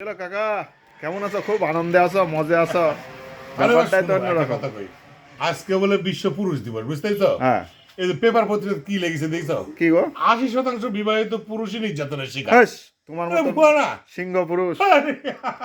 Hello কাকা কেমন আছো? খুব আনন্দে আছো মজে আছো। ব্যাপারটাই তো অন্যরকম। আজকে বলে বিশ্ব পুরুষ দিবস বুঝতেছ হ্যাঁ। এই যে পেপার পত্রিকা কি লেগেছে দেখছ? কি গো? আশি শতাংশ বিবাহিত পুরুষই নির্যাতনের শিকার। তোমার মতো সিংহ পুরুষ।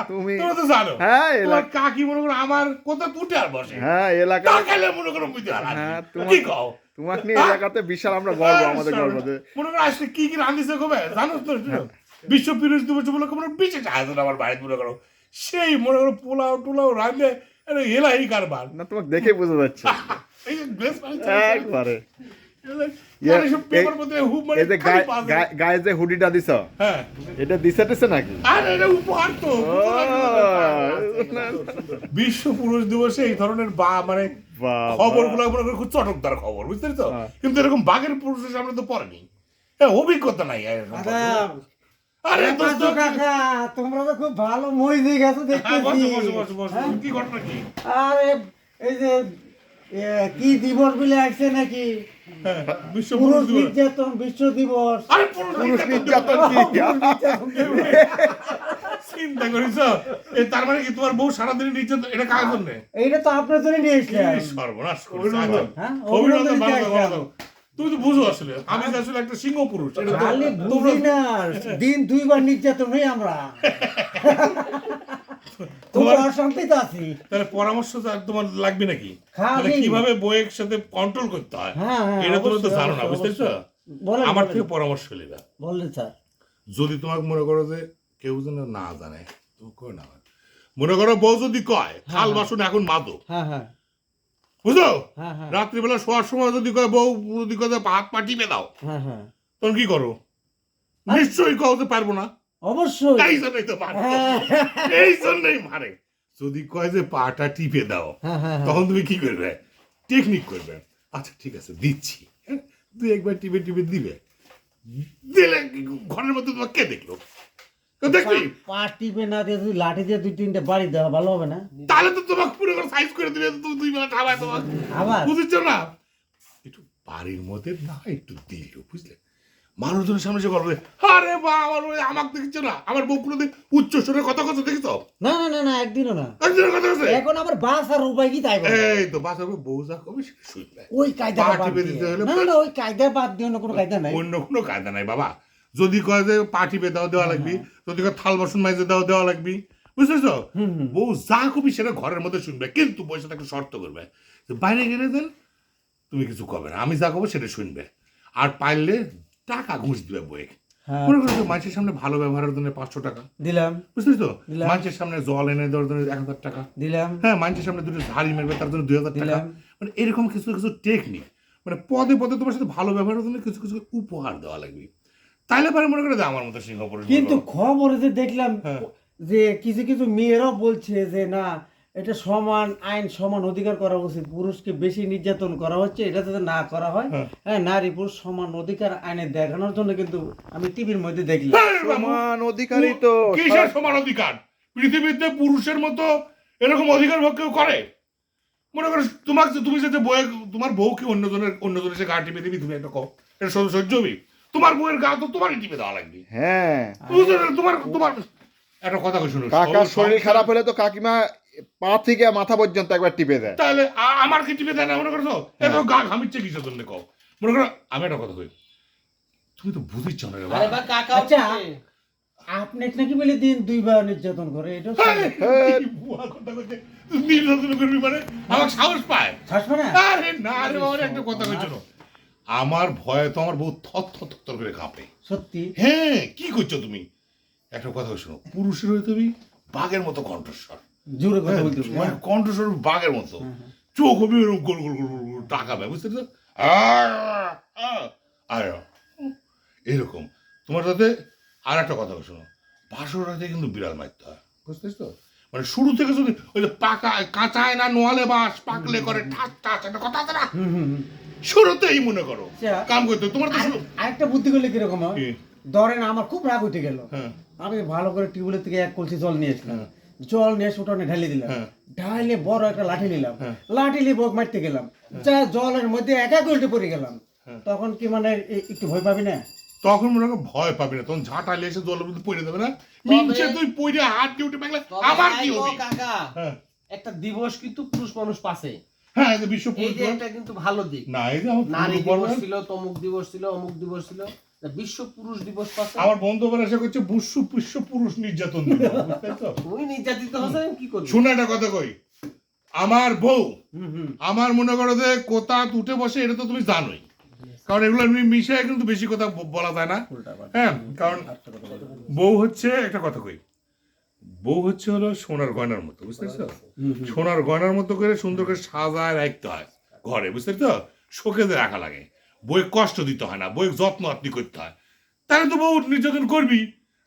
তুমি তো জানো। হ্যাঁ এলাকা কাকি মনে করো আমার কোথা তুটে আর বসে। হ্যাঁ এলাকা তাকালে মনে করো বুঝতে আর হ্যাঁ। তোমার- কি কও? তোমাকে নিয়ে এলাকাতে বিশাল আমরা গর্ব আমাদের গর্ব মনে করো আজকে কি কি রান্ধিছে কবে জানো তো হ্যাঁ। বিশ্ব পুরুষ দিবস উপলক্ষে মনে বিশেষ আয়োজন আমার বাড়িতে মনে করো। সেই মনে করো পোলাও টোলাও রাঁধলে আরে এলাই কারবার। না তোমাকে দেখে বোঝা যাচ্ছে। এই যে গ্লেস একবারে। ইয়ে, মানে এই যে খালি গায়ে- বাজে। গায়ে- গায়ে যে হুডিটা দিছ হ্যাঁ। এটা দিছে নাকি? আর এটা উপহার তো। বিশ্ব পুরুষ দিবসে এই ধরনের বা মানে খবরগুলো মনে করো খুব চটকদার খবর বুঝতে পেরেছ? হ্যাঁ। কিন্তু এরকম বাঘের পুরুষের সামনে তো পড়েনি। হ্যাঁ অভিজ্ঞতা নাই। আরে দোস্ত কাকা তোমরা তো খুব ভালো মই দিয়ে গেছো দেখতেছি। বসো, বসো, বসো, বসো। কি ঘটনা কি? আরে এই যে কি দিবস বলে আসছে নাকি? পুরুষ পুরুষ নির্যাতন বিশ্ব দিবস। পুরুষ পুরুষ নির্যাতন। নির্যাতন চিন্তা করিস তার মানে কি তোমার বউ সারাদিন নির্যাতন? এটা কার জন্য? এইটা তো আপনার জন্য নিয়ে এসলাম সর্বনাশ করেছে অভিনন্দন। তুমি তো বুঝো আসলে। আমি আসলে একটা সিংহ পুরুষ। এটা তো খালি বুঝি না দিন দুইবার নির্যাতন হই আমরা। তোমার অশান্তিতে আছি। তাহলে পরামর্শ তোমার লাগবে নাকি? কীভাবে বইয়ের সাথে কন্ট্রোল করতে হয়? হ্যাঁ, হ্যাঁ, এটা তুমি তো আমার থেকে পরামর্শ নিবা বললেন স্যার। যদি তোমাকে মনে করো যে কেউ যেন না জানে তুমি কই না? মনে করো বউ যদি কয় থাল বাসন এখন মাদো। হ্যাঁ হ্যাঁ। বুঝলো? হ্যাঁ হ্যাঁ। রাত্রিবেলা শোয়ার সময় যদি কয় বউ যদি কয় যে হাত পা টিপে দাও হ্যাঁ তখন কি করো? নিশ্চয়ই কও পারব না। অবশ্যই। এই জন্যই তো হ্যাঁ। এই জন্যই মারে। যদি কয় যে পাটা টিপে দাও তখন তুমি কি করবে? টেকনিক করবে। আচ্ছা ঠিক আছে দিচ্ছি? তুই একবার টিপে টিপে দিবে। দিলে ঘরের মধ্যে তোমার কে দেখল। কেউ দেখবি? পা টিপে না দিয়ে যদি লাঠি দিয়ে দুই তিনটে বাড়ি দেওয়া ভালো হবে না? তাহলে তো তোমাকে পুরো করে সাইজ করে দিবে তুমি দুই বেলা খাওয়ায় তোমাকে। আবার? বুঝছ না? একটু বাড়ির মধ্যে না একটু দিল বুঝলে? মানুষজনের সামনে সে করবে আরে বা আমার ওই আমাকে দেখছ না? আমার বউ উচ্চ স্বরে কথা কথা দেখছ? না না না না একদিনও না। একজনের কথা আছে এখন আবার বাস আর উপায় কি তাই এই তো বাসার বউ যা কবে শুনবে। ওই কায়দা বাদ দিতে হলে না না, না ওই কায়দা বাদ দিয়ে অন্য কোনো কায়দা নাই। অন্য কোনো কায়দা নাই বাবা। যদি কয় যে পা টিপে দাও দেওয়া লাগবি যদি কয় থাল বাসন মাইজে দাও দেওয়া লাগবি। বুঝতেছ। বউ যা কবি সেটা ঘরের মধ্যে শুনবে কিন্তু পয়সাটা একটা শর্ত করবে। যে বাইরে গেলে দেন তুমি কিছু কবে না। আমি যা কবো সেটা শুনবে। আর পাইলে টাকা ঘুষ দিবে বইয়ে হ্যাঁ। মনে করো মানুষের সামনে ভালো ব্যবহারের জন্য পাঁচশো টাকা। দিলাম। বুঝলি তো। মানুষের সামনে জল এনে দেওয়ার জন্য এক হাজার টাকা। দিলাম। হ্যাঁ মানুষের সামনে দুটো ঝাড়ি মারবে তার জন্য দুই হাজার টাকা। দিলাম। মানে এরকম কিছু কিছু টেকনিক মানে পদে পদে তোমার সাথে ভালো ব্যবহারের জন্য কিছু কিছু উপহার দেওয়া লাগবে। তাইলে পরে মনে করে যে আমার মতো সিংহ পুরুষ কিন্তু। খবরে যে দেখলাম হ্যাঁ। যে কিছু কিছু মেয়েরাও বলছে যে না এটা সমান আইন সমান অধিকার করা উচিত। পুরুষকে বেশি নির্যাতন করা হচ্ছে এটা যাতে না করা হয়। হ্যাঁ। হ্যাঁ নারী পুরুষ সমান অধিকার আইনে দেখানোর জন্য কিন্তু আমি টিভির মধ্যে দেখলাম। হ্যাঁ, সমান অধিকারই তো কিসের সমান অধিকার? পৃথিবীতে পুরুষের মতো এরকম অধিকার ভোগ কেউ করে? মনে করো তোমার তুমি যাতে বয়ে তোমার বউকে অন্যজনের অন্যজনের সে গা টিপে দিবি তুমি একটা কও। এটা সহ্য তোমার বউয়ের গা তো তোমারই টিপে দেওয়া লাগবে। হ্যাঁ। তোমার তোমার একটা কথা কই শুনো কাকার শরীর খারাপ হলে তো কাকিমা পা থেকে মাথা পর্যন্ত একবার টিপে দেয়। তাহলে আমার কি টিপে দেয় না মনে করছ? এত গা ঘামিচ্ছে কিসের জন্য কও? মনে করো আমি একটা কথা কই তুমি তো বুঝিচ্ছ না রে বাবা। আচ্ছা আপনি নাকি বলে দিন দুইবার নির্যাতন করে এটা হ্যাঁ, বুয়া কথা কইছে, নির্যাতন করবি মানে? আমার সাহস পায়। শাসবে না? আরে না রে বাবা একটা কথা কইছো না। আমার ভয়ে তো আমার বউ থর থর থর করে কাঁপে। সত্যি? হ্যাঁ কি করছ তুমি? একটা কথা শোনো পুরুষের হয়ে তুমি বাঘের মতো কণ্ঠস্বর। জোরে কথা বলতে মানে হ্যাঁ। কণ্ঠস্বর বাঘের মতো। চোখ হবে এরকম গোল গোল গোল গোল টাকাবে বুঝতে পারছ? আর এরকম। তোমার সাথে আর একটা কথা শোনো। বাসর রাতে কিন্তু বিড়াল মারতে হয় বুঝতেছ তো মানে শুরু থেকে যদি ওই যে পাকা কাঁচায় না নোয়ালে বাস পাকলে করে ঠাস ঠাস একটা কথা আছে না। শুরুতেই মনে করো। কাম করতে তোমার তো আরেকটা বুদ্ধি করলে কীরকম হয়? ধরেন আমার খুব রাগ উঠে গেল। হ্যাঁ। আমি ভালো করে টিউবওয়েল থেকে এক কলসি জল নিয়েছিলাম হ্যাঁ। জল নিয়ে ঢালি দিলাম। হ্যাঁ। ঢালে বড় একটা লাঠি নিলাম। হ্যাঁ। লাঠি নিয়ে বোক মারতে গেলাম। যা জলের মধ্যে একা উল্টে পড়ে গেলাম। হ্যাঁ। তখন কি মানে একটু ভয় পাবি না? তখন মনে করো ভয় পাবি না। তখন ঝাঁটালে এসে জলের মধ্যে পড়ে দেবে না? মিনছে তুই পড়ে হাত দিয়ে উঠে আবার কি হবে? কাকা। হ্যাঁ। একটা দিবস কিন্তু পুরুষ মানুষ পাশে হ্যাঁ এই যে বিশ্ব এই যে এটা কিন্তু ভালো দিক। না এই যে আমার নারী দিবস ছিল তমুক দিবস ছিল অমুক দিবস ছিল। তা বিশ্ব পুরুষ দিবস পাশে আমার বন্ধু আবার এসে করছে বিশ্ব বিশ্ব পুরুষ নির্যাতন নির্যাতিত হচ্ছেন কি করবি? শোনো একটা কথা কই। আমার বউ আমার মনে করো যে কোথা উঠে বসে এটা তো তুমি জানোই। কারণ এগুলো মিশে কিন্তু বেশি কথা বলা যায় না। হ্যাঁ কারণ বউ হচ্ছে একটা কথা কই। বউ হচ্ছে হলো সোনার গয়নার মতো বুঝতে পারছ? সোনার গয়নার মতো করে সুন্দর করে সাজায় রাখতে হয় ঘরে বুঝতে পারছ? শোকেজে রাখা লাগে। বই কষ্ট দিতে হয় না বই যত্ন আপনি করতে হয়। তাহলে তো বউ নির্যাতন করবি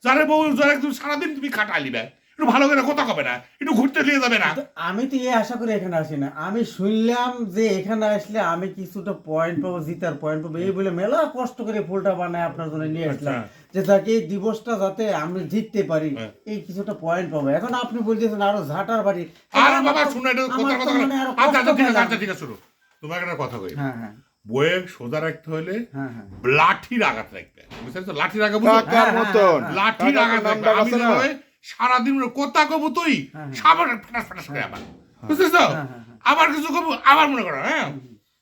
যারা বউ যারা একদম সারাদিন তুমি খাটালিবে একটু ভালো করে কথা কবে না? একটু ঘুরতে নিয়ে যাবে না? আমি তো এই আশা করে এখানে আসি না। আমি শুনলাম যে এখানে আসলে আমি কিছুটা পয়েন্ট পাবো জিতার পয়েন্ট পাবো। এই বলে মেলা কষ্ট করে ফুলটা বানায় আপনার জন্য নিয়ে আসলাম। আচ্ছা। যে তাকে এই দিবসটা যাতে আমি জিততে পারি হ্যাঁ। এই কিছুটা পয়েন্ট পাবো। এখন আপনি বলতেছেন আরও ঝাঁটার বাড়ি। আর বাবা শুনো এটা কথা তো কথা আচ্ছা আচ্ছা ঠিক আছে আচ্ছা ঠিক আছে শুনো। তোমাকে একটা কথা কই। হ্যাঁ হ্যাঁ। বইয়ে সোজা রাখতে হলে হ্যাঁ হ্যাঁ। লাঠির আঘাত রাখবে বুঝতে পারছ? লাঠির আঘাত লাঠির আঘাত আমি সারাদিন কোথা কবো তুই? হ্যাঁ, হ্যাঁ। সাবার ফাটাস ফাটাস করে আবার। বুঝতেছো? হ্যাঁ, হ্যাঁ, হ্যাঁ। আবার কিছু কবো? আবার মনে করো হ্যাঁ?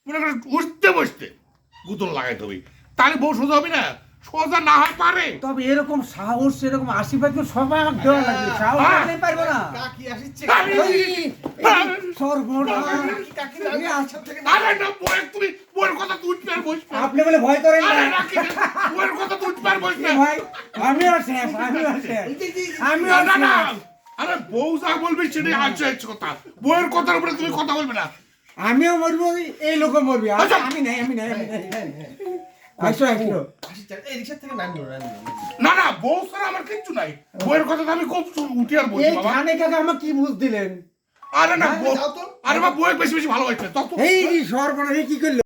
মনে করো উঠতে বসতে গুতল লাগাইতে হবে। তাহলে বউ সোজা হবে না? সোজা না হয় পারে। তবে এরকম সাহস এরকম আশীর্বাদ সবাই আমাকে দেওয়া লাগবে। সাহস। পারব না। কাকি আসছে। সর্বনাশ। কাকি আচ্ছা থেকে আরে না বউয়ের তুমি কথা তুই আর বসবে আপনি বলে ভয় করেন না। আরে ভাই? শেষ শেষ না না না। আরে বউ যা বলবি সেটাই কথা। বউয়ের কথার উপরে তুমি কথা বলবে না। আমিও মরবো এই লোকও মরবি আচ্ছা। আমি নাই আমি নাই আমি নাই আসো আসো না না বউ ছাড়া আমার কিচ্ছু নাই। বউয়ের কথা তো আমি খুব উঠি আর বলছি বাবা। কাকা কি বুঝ দিলেন? আরে না বউ আরে বা বউয়ের বেশি বেশি ভালোবাসছে তত এই সর্বনাশ কি করল?